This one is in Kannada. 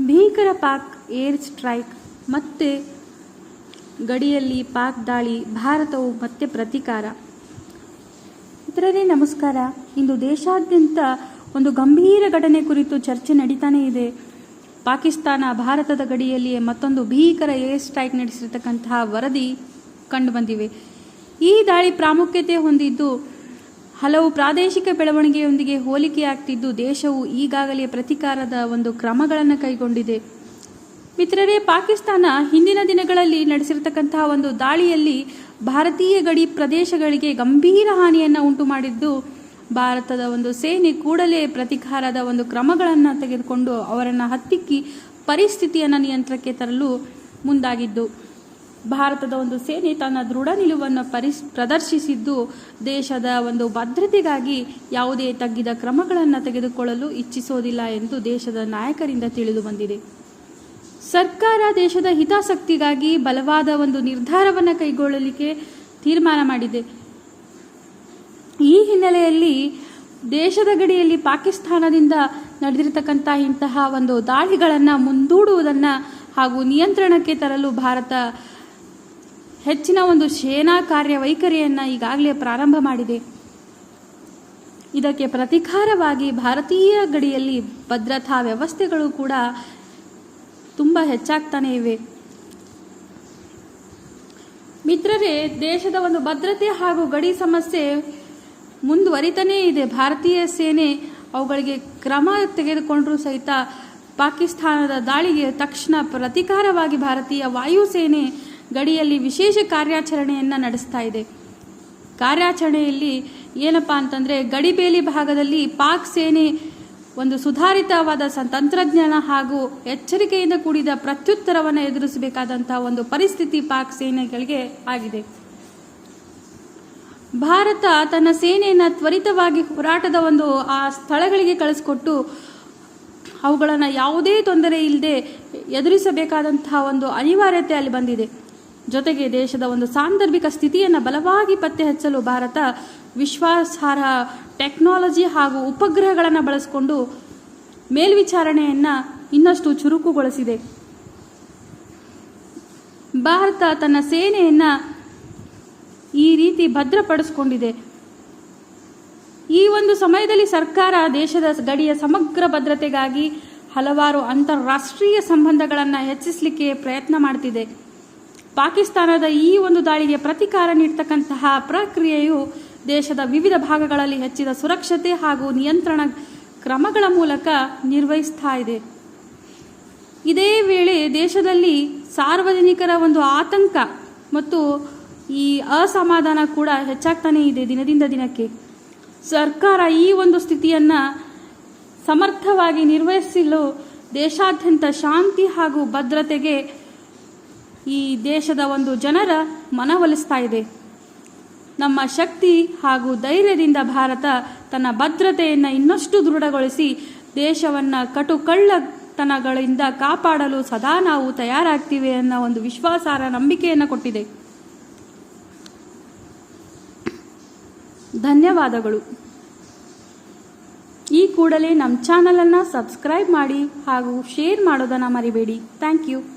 ಭೀಕರ ಪಾಕ್ ಏರ್ ಸ್ಟ್ರೈಕ್ ಮತ್ತೆ ಗಡಿಯಲ್ಲಿ ಪಾಕ್ ದಾಳಿ ಭಾರತವು ಮತ್ತೆ ಪ್ರತೀಕಾರ. ಮಿತ್ರರೇ, ನಮಸ್ಕಾರ. ಇಂದು ದೇಶಾದ್ಯಂತ ಒಂದು ಗಂಭೀರ ಘಟನೆ ಕುರಿತು ಚರ್ಚೆ ನಡೀತಾನೆ ಇದೆ. ಪಾಕಿಸ್ತಾನ ಭಾರತದ ಗಡಿಯಲ್ಲಿಯೇ ಮತ್ತೊಂದು ಭೀಕರ ಏರ್ ಸ್ಟ್ರೈಕ್ ನಡೆಸಿರ್ತಕ್ಕಂತಹ ವರದಿ ಕಂಡುಬಂದಿವೆ ಈ ದಾಳಿ ಪ್ರಾಮುಖ್ಯತೆ ಹೊಂದಿದ್ದು ಹಲವು ಪ್ರಾದೇಶಿಕ ಬೆಳವಣಿಗೆಯೊಂದಿಗೆ ಹೋಲಿಕೆಯಾಗ್ತಿದ್ದು ದೇಶವು ಈಗಾಗಲೇ ಪ್ರತಿಕಾರದ ಒಂದು ಕ್ರಮಗಳನ್ನು ಕೈಗೊಂಡಿದೆ. ಮಿತ್ರರೇ, ಪಾಕಿಸ್ತಾನ ಹಿಂದಿನ ದಿನಗಳಲ್ಲಿ ನಡೆಸಿರ್ತಕ್ಕಂತಹ ಒಂದು ದಾಳಿಯಲ್ಲಿ ಭಾರತೀಯ ಗಡಿ ಪ್ರದೇಶಗಳಿಗೆ ಗಂಭೀರ ಹಾನಿಯನ್ನು ಉಂಟು ಮಾಡಿದ್ದು, ಭಾರತದ ಒಂದು ಸೇನೆ ಕೂಡಲೇ ಪ್ರತೀಕಾರದ ಒಂದು ಕ್ರಮಗಳನ್ನು ತೆಗೆದುಕೊಂಡು ಅವರನ್ನು ಹತ್ತಿಕ್ಕಿ ಪರಿಸ್ಥಿತಿಯನ್ನು ನಿಯಂತ್ರಣಕ್ಕೆ ತರಲು ಮುಂದಾಗಿದ್ದು. ಭಾರತದ ಒಂದು ಸೇನೆ ತನ್ನ ದೃಢ ನಿಲುವನ್ನು ಪರಿಸ್ ಪ್ರದರ್ಶಿಸಿದ್ದು ದೇಶದ ಒಂದು ಭದ್ರತೆಗಾಗಿ ಯಾವುದೇ ತಗ್ಗಿದ ಕ್ರಮಗಳನ್ನು ತೆಗೆದುಕೊಳ್ಳಲು ಇಚ್ಛಿಸೋದಿಲ್ಲ ಎಂದು ದೇಶದ ನಾಯಕರಿಂದ ತಿಳಿದು ಬಂದಿದೆ. ಸರ್ಕಾರ ದೇಶದ ಹಿತಾಸಕ್ತಿಗಾಗಿ ಬಲವಾದ ಒಂದು ನಿರ್ಧಾರವನ್ನು ಕೈಗೊಳ್ಳಲಿಕ್ಕೆ ತೀರ್ಮಾನ ಮಾಡಿದೆ. ಈ ಹಿನ್ನೆಲೆಯಲ್ಲಿ ದೇಶದ ಗಡಿಯಲ್ಲಿ ಪಾಕಿಸ್ತಾನದಿಂದ ನಡೆದಿರತಕ್ಕಂಥ ಇಂತಹ ಒಂದು ದಾಳಿಗಳನ್ನು ಮುಂದೂಡುವುದನ್ನು ಹಾಗೂ ನಿಯಂತ್ರಣಕ್ಕೆ ತರಲು ಭಾರತ ಹೆಚ್ಚಿನ ಒಂದು ಸೇನಾ ಕಾರ್ಯವೈಖರಿಯನ್ನು ಈಗಾಗಲೇ ಪ್ರಾರಂಭ ಮಾಡಿದೆ. ಇದಕ್ಕೆ ಪ್ರತಿಕಾರವಾಗಿ ಭಾರತೀಯ ಗಡಿಯಲ್ಲಿ ಭದ್ರತಾ ವ್ಯವಸ್ಥೆಗಳು ಕೂಡ ತುಂಬ ಹೆಚ್ಚಾಗ್ತಾನೆ ಇವೆ. ಮಿತ್ರರೇ, ದೇಶದ ಒಂದು ಭದ್ರತೆ ಹಾಗೂ ಗಡಿ ಸಮಸ್ಯೆ ಮುಂದುವರಿತಾನೇ ಇದೆ. ಭಾರತೀಯ ಸೇನೆ ಅವುಗಳಿಗೆ ಕ್ರಮ ತೆಗೆದುಕೊಂಡರೂ ಸಹಿತ ಪಾಕಿಸ್ತಾನದ ದಾಳಿಗೆ ತಕ್ಷಣ ಪ್ರತಿಕಾರವಾಗಿ ಭಾರತೀಯ ವಾಯುಸೇನೆ ಗಡಿಯಲ್ಲಿ ವಿಶೇಷ ಕಾರ್ಯಾಚರಣೆಯನ್ನು ನಡೆಸ್ತಾ ಇದೆ. ಕಾರ್ಯಾಚರಣೆಯಲ್ಲಿ ಏನಪ್ಪ ಅಂತಂದರೆ ಗಡಿಬೇಲಿ ಭಾಗದಲ್ಲಿ ಪಾಕ್ ಸೇನೆ ಒಂದು ಸುಧಾರಿತವಾದ ತಂತ್ರಜ್ಞಾನ ಹಾಗೂ ಎಚ್ಚರಿಕೆಯಿಂದ ಕೂಡಿದ ಪ್ರತ್ಯುತ್ತರವನ್ನು ಎದುರಿಸಬೇಕಾದಂತಹ ಒಂದು ಪರಿಸ್ಥಿತಿ ಪಾಕ್ ಸೇನೆಗಳಿಗೆ ಆಗಿದೆ. ಭಾರತ ತನ್ನ ಸೇನೆಯನ್ನು ತ್ವರಿತವಾಗಿ ಹೋರಾಟದ ಒಂದು ಆ ಸ್ಥಳಗಳಿಗೆ ಕಳಿಸ್ಕೊಟ್ಟು ಅವುಗಳನ್ನು ಯಾವುದೇ ತೊಂದರೆ ಇಲ್ಲದೆ ಎದುರಿಸಬೇಕಾದಂತಹ ಒಂದು ಅನಿವಾರ್ಯತೆ ಅಲ್ಲಿ ಬಂದಿದೆ. ಜೊತೆಗೆ ದೇಶದ ಒಂದು ಸಾಂದರ್ಭಿಕ ಸ್ಥಿತಿಯನ್ನು ಬಲವಾಗಿ ಪತ್ತೆ ಹಚ್ಚಲು ಭಾರತ ವಿಶ್ವಾಸಾರ್ಹ ಟೆಕ್ನಾಲಜಿ ಹಾಗೂ ಉಪಗ್ರಹಗಳನ್ನು ಬಳಸಿಕೊಂಡು ಮೇಲ್ವಿಚಾರಣೆಯನ್ನು ಇನ್ನಷ್ಟು ಚುರುಕುಗೊಳಿಸಿದೆ. ಭಾರತ ತನ್ನ ಸೇನೆಯನ್ನು ಈ ರೀತಿ ಭದ್ರಪಡಿಸಿಕೊಂಡಿದೆ. ಈ ಒಂದು ಸಮಯದಲ್ಲಿ ಸರ್ಕಾರ ದೇಶದ ಗಡಿಯ ಸಮಗ್ರ ಭದ್ರತೆಗಾಗಿ ಹಲವಾರು ಅಂತಾರಾಷ್ಟ್ರೀಯ ಸಂಬಂಧಗಳನ್ನು ಹೆಚ್ಚಿಸಲಿಕ್ಕೆ ಪ್ರಯತ್ನ ಮಾಡ್ತಿದೆ. ಪಾಕಿಸ್ತಾನದ ಈ ಒಂದು ದಾಳಿಗೆ ಪ್ರತಿಕಾರ ನೀಡ್ತಕ್ಕಂತಹ ಪ್ರಕ್ರಿಯೆಯು ದೇಶದ ವಿವಿಧ ಭಾಗಗಳಲ್ಲಿ ಹೆಚ್ಚಿದ ಸುರಕ್ಷತೆ ಹಾಗೂ ನಿಯಂತ್ರಣ ಕ್ರಮಗಳ ಮೂಲಕ ನಿರ್ವಹಿಸ್ತಾ ಇದೆ. ಇದೇ ವೇಳೆ ದೇಶದಲ್ಲಿ ಸಾರ್ವಜನಿಕರ ಒಂದು ಆತಂಕ ಮತ್ತು ಈ ಅಸಮಾಧಾನ ಕೂಡ ಹೆಚ್ಚಾಗ್ತಾನೇ ಇದೆ ದಿನದಿಂದ ದಿನಕ್ಕೆ. ಸರ್ಕಾರ ಈ ಒಂದು ಸ್ಥಿತಿಯನ್ನು ಸಮರ್ಥವಾಗಿ ನಿರ್ವಹಿಸಲು ದೇಶಾದ್ಯಂತ ಶಾಂತಿ ಹಾಗೂ ಭದ್ರತೆಗೆ ಈ ದೇಶದ ಒಂದು ಜನರ ಮನವೊಲಿಸ್ತಾ ಇದೆ. ನಮ್ಮ ಶಕ್ತಿ ಹಾಗೂ ಧೈರ್ಯದಿಂದ ಭಾರತ ತನ್ನ ಭದ್ರತೆಯನ್ನು ಇನ್ನಷ್ಟು ದೃಢಗೊಳಿಸಿ ದೇಶವನ್ನು ಕಟುಕಳ್ಳತನಗಳಿಂದ ಕಾಪಾಡಲು ಸದಾ ನಾವು ತಯಾರಾಗ್ತೀವಿ ಅನ್ನೋ ಒಂದು ವಿಶ್ವಾಸಾರ್ಹ ನಂಬಿಕೆಯನ್ನು ಕೊಟ್ಟಿದೆ. ಧನ್ಯವಾದಗಳು. ಈ ಕೂಡಲೇ ನಮ್ಮ ಚಾನಲನ್ನು ಸಬ್ಸ್ಕ್ರೈಬ್ ಮಾಡಿ ಹಾಗೂ ಶೇರ್ ಮಾಡೋದನ್ನು ಮರಿಬೇಡಿ. Thank you.